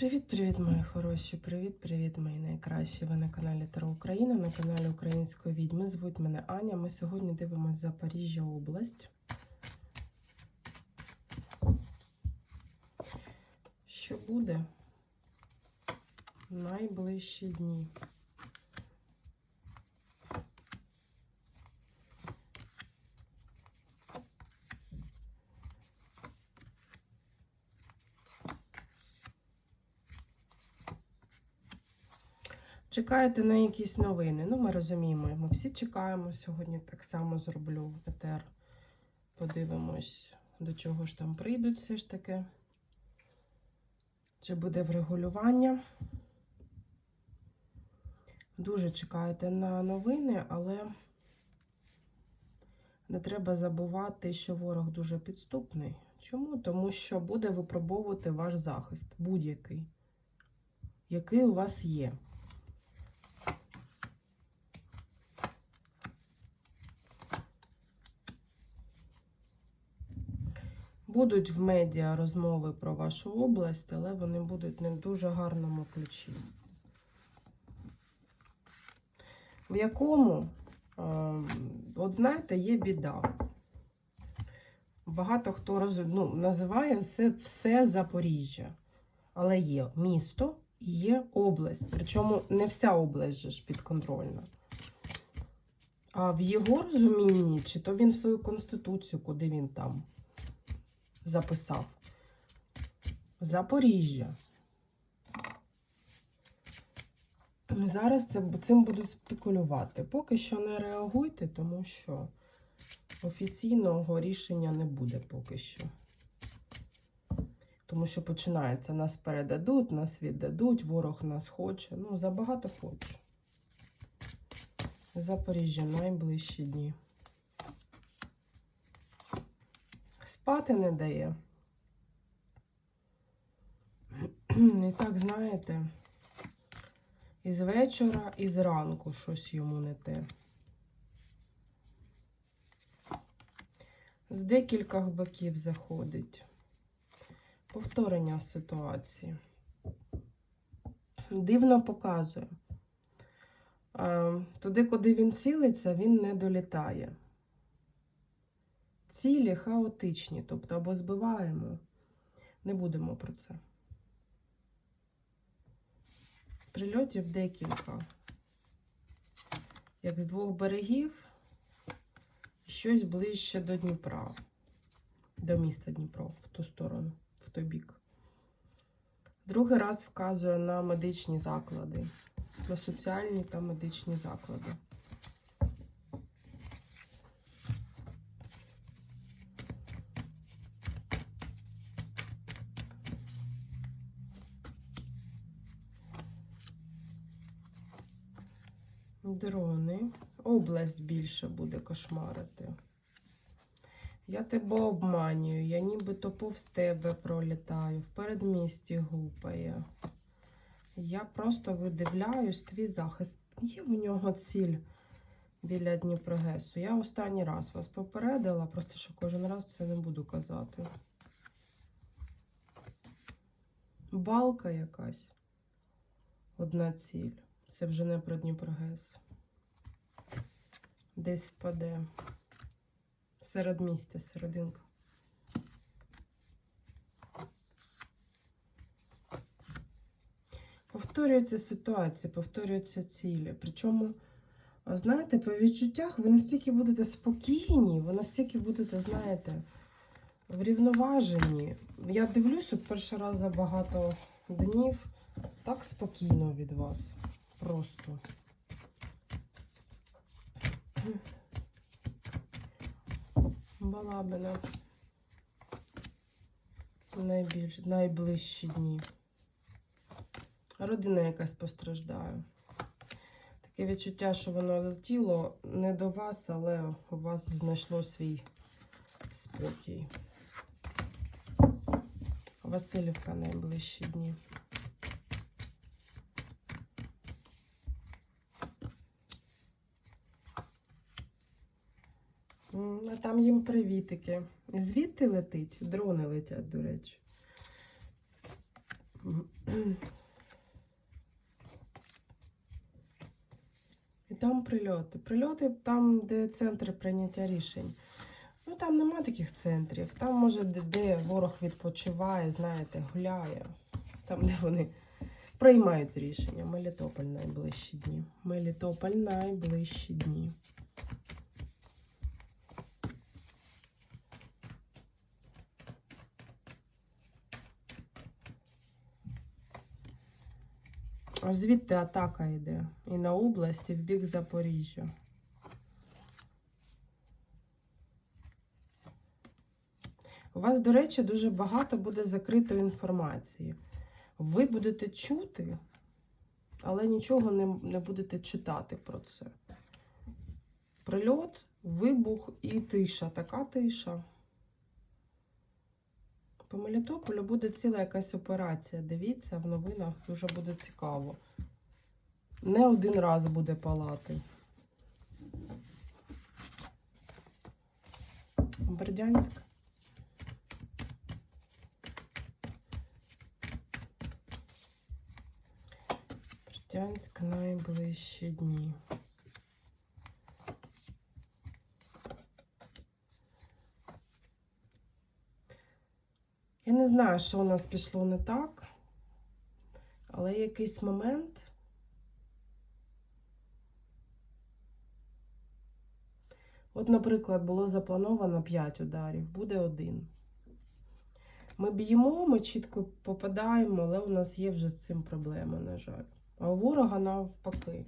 Привіт-привіт, мої хороші! Привіт-привіт, мої найкращі! Ви на каналі Таро Україна, на каналі Української відьми. Звуть мене Аня. Ми сьогодні дивимося Запоріжжя область. Що буде найближчі дні? Чекаєте на якісь новини? Ну, ми розуміємо, ми всі чекаємо. Сьогодні так само зроблю ЕТР. Подивимось, до чого ж там прийдуть все ж таки. Чи буде врегулювання? Дуже чекаєте на новини, але не треба забувати, що ворог дуже підступний. Чому? Тому що буде випробовувати ваш захист, будь-який, який у вас є. Будуть в медіа розмови про вашу область, але вони будуть не в дуже гарному ключі. В якому, е, от знаєте, є біда. Багато хто роз, ну, називає все, все Запоріжжя, але є місто і є область. Причому не вся область ж підконтрольна. А в його розумінні, чи то він свою конституцію, куди він там записав. Запоріжжя. Зараз цим будуть спекулювати. Поки що не реагуйте, тому що офіційного рішення не буде поки що. Тому що починається, нас передадуть, нас віддадуть, ворог нас хоче. Ну, забагато хоче. Запоріжжя найближчі дні. Спати не дає. І так, знаєте, із вечора, і зранку щось йому не те. З декількох боків заходить. Повторення ситуації. Дивно показує. Е, Туди, куди він цілиться, він не долітає цілі хаотичні, тобто або збиваємо. Не будемо про це. Прильотів декілька. Як з двох берегів, щось ближче до Дніпра, до міста Дніпро, в ту сторону, в той бік. Другий раз вказує на медичні заклади, на соціальні та медичні заклади. Дрони. Область більше буде кошмарити. Я тебе обманюю, я нібито повз тебе пролітаю, в передмісті гупає. Я просто видивляюсь твій захист. Є в нього ціль біля Дніпрогесу. Я останній раз вас попередила, просто що кожен раз це не буду казати. Балка якась. Одна ціль. Це вже не про Дніпрогес. Десь впаде. Серед місця, серединка. Повторюється ситуація, повторюються цілі. Причому, знаєте, по відчуттях ви настільки будете спокійні, ви настільки будете, знаєте, врівноважені. Я дивлюсь, от перший раз за багато днів так спокійно від вас. Просто. Балабина. Найбільш, найближчі дні. Родина якась постраждає. Таке відчуття, що воно летіло не до вас, але у вас знайшло свій спокій. Васильівка найближчі дні. М, А там їм привітики. Звідти летить, дрони летять, до речі. І там прильоти. Прильоти там, де центри прийняття рішень. Ну там нема таких центрів. Там, може, де, ворог відпочиває, знаєте, гуляє. Там, де вони приймають рішення. Мелітополь найближчі дні. Мелітополь найближчі дні. Звідти атака йде. І на область, і в бік Запоріжжя. У вас, до речі, дуже багато буде закритої інформації. Ви будете чути, але нічого не, не будете читати про це. Прильот, вибух і тиша. Така тиша. По Мелітополю буде ціла якась операція. Дивіться, в новинах дуже буде цікаво. Не один раз буде палати. Бердянськ. Бердянськ найближчі дні. Знаю, що у нас пішло не так, але якийсь момент. От, наприклад, було заплановано 5 ударів, буде один. Ми б'ємо, ми чітко попадаємо, але у нас є вже з цим проблеми, на жаль. А у ворога навпаки.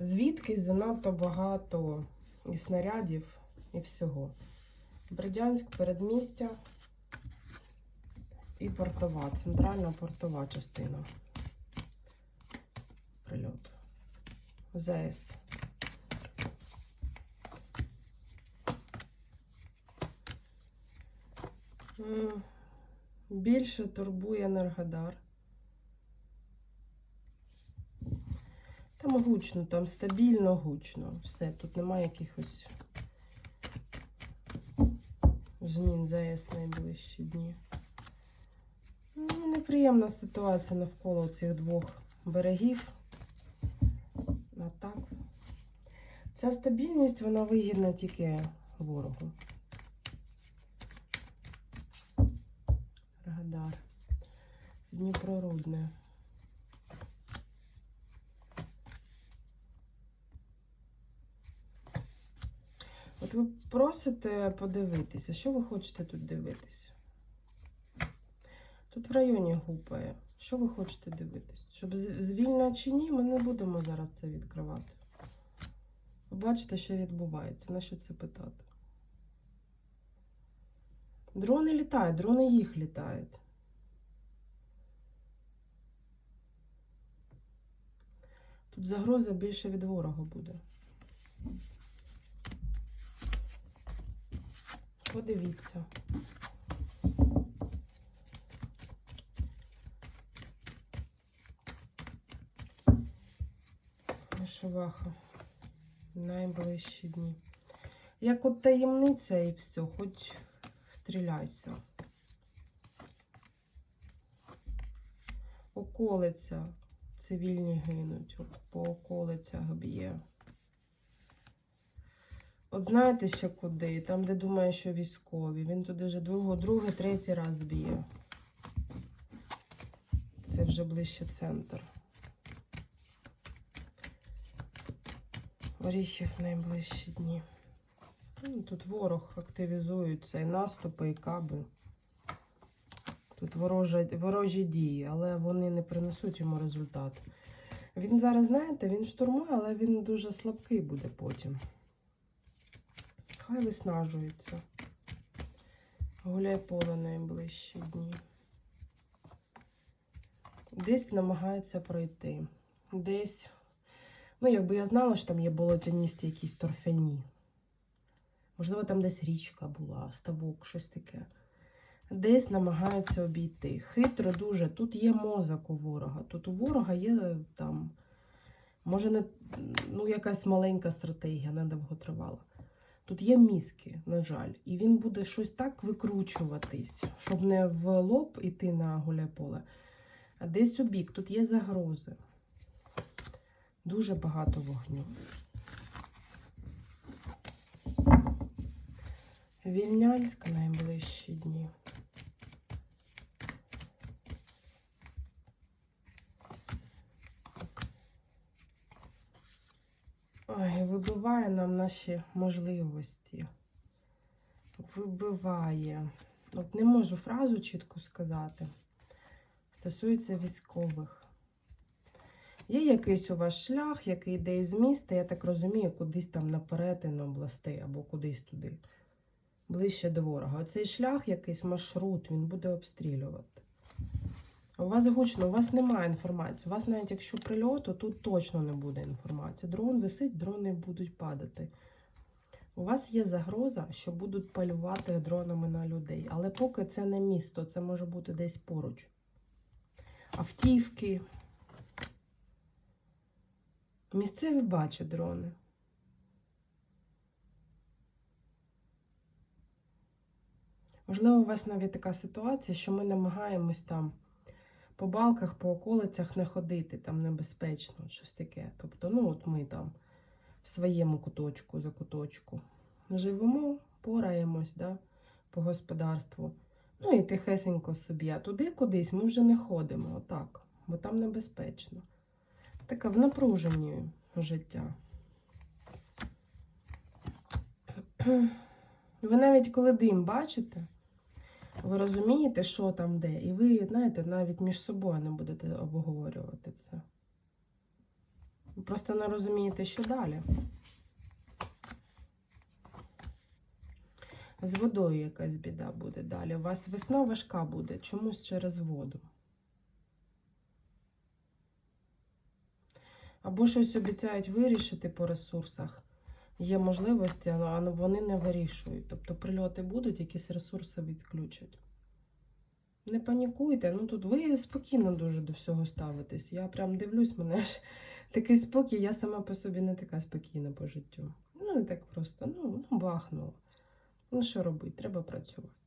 Звідки занадто багато і снарядів, і всього. Бердянськ, передмістя і портова, центральна портова частина. Прильот. М, Більше турбує Енергодар. Там гучно, там стабільно гучно. Все, тут немає якихось змін ЗАЕС найближчі дні. Неприємна ситуація навколо цих двох берегів. А так. Ця стабільність, вона вигідна тільки ворогу. Радар. Дніпрорудне. От ви просите подивитися, що ви хочете тут дивитися? Тут в районі гупає. Що ви хочете дивитись? Щоб звільна чи ні, ми не будемо зараз це відкривати. Ви бачите, що відбувається. На що це питати? Дрони літають, дрони їх літають. Тут загроза більше від ворога буде. Подивіться. Вишиваха. Найближчі дні. Як от таємниця і все, хоч стріляйся. Околиця. Цивільні гинуть. По околицях б'є. От знаєте ще куди? Там, де думає, що військові. Він туди вже другий, другий, третій раз б'є. Це вже ближче центр. Оріхів найближчі дні. Ну, Тут ворог активізується, і наступи, і каби. Тут ворожа, ворожі дії, але вони не принесуть йому результат. Він зараз, знаєте, він штурмує, але він дуже слабкий буде потім. Хай виснажується. Гуляй поле найближчі дні. Десь намагається пройти. Десь. Ну, якби я знала, що там є болотяністі якісь торфяні. Можливо, там десь річка була, ставок, щось таке. Десь намагаються обійти. Хитро дуже. Тут є мозок у ворога. Тут у ворога є там, може, не ну, якась маленька стратегія, не довготривала. Тут є мізки, на жаль, і він буде щось так викручуватись, щоб не в лоб іти на гуляй поле, А десь у бік, тут є загрози. Дуже багато вогню. Вільнянська найближчі дні. Ой, вибиває нам наші можливості. Вибиває. От не можу фразу чітко сказати. Стосується військових. Є якийсь у вас шлях, який йде із міста, я так розумію, кудись там на перетин областей або кудись туди, ближче до ворога. Оцей шлях, якийсь маршрут, він буде обстрілювати. У вас гучно, у вас немає інформації. У вас навіть якщо прильот, то тут точно не буде інформації. Дрон висить, дрони будуть падати. У вас є загроза, що будуть полювати дронами на людей. Але поки це не місто, це може бути десь поруч. Автівки. Місцеві бачать дрони. Можливо, у вас навіть така ситуація, що ми намагаємось там по балках, по околицях не ходити, там небезпечно, щось таке. Тобто, ну, от ми там в своєму куточку, за куточку живемо, пораємось да, по господарству. Ну і тихесенько собі. А туди кудись ми вже не ходимо, отак, бо там небезпечно. Таке в напруженні життя. Ви навіть коли дим бачите, ви розумієте, що там де, і ви, знаєте, навіть між собою не будете обговорювати це. Ви просто не розумієте, що далі. З водою якась біда буде далі. У вас весна важка буде чомусь через воду. Або щось обіцяють вирішити по ресурсах. Є можливості, але вони не вирішують. Тобто прильоти будуть, якісь ресурси відключать. Не панікуйте, ну тут ви спокійно дуже до всього ставитесь. Я прям дивлюсь, мене ж такий спокій, я сама по собі не така спокійна по життю. Ну, і так просто, ну, ну бахнуло. Ну, що робити? Треба працювати.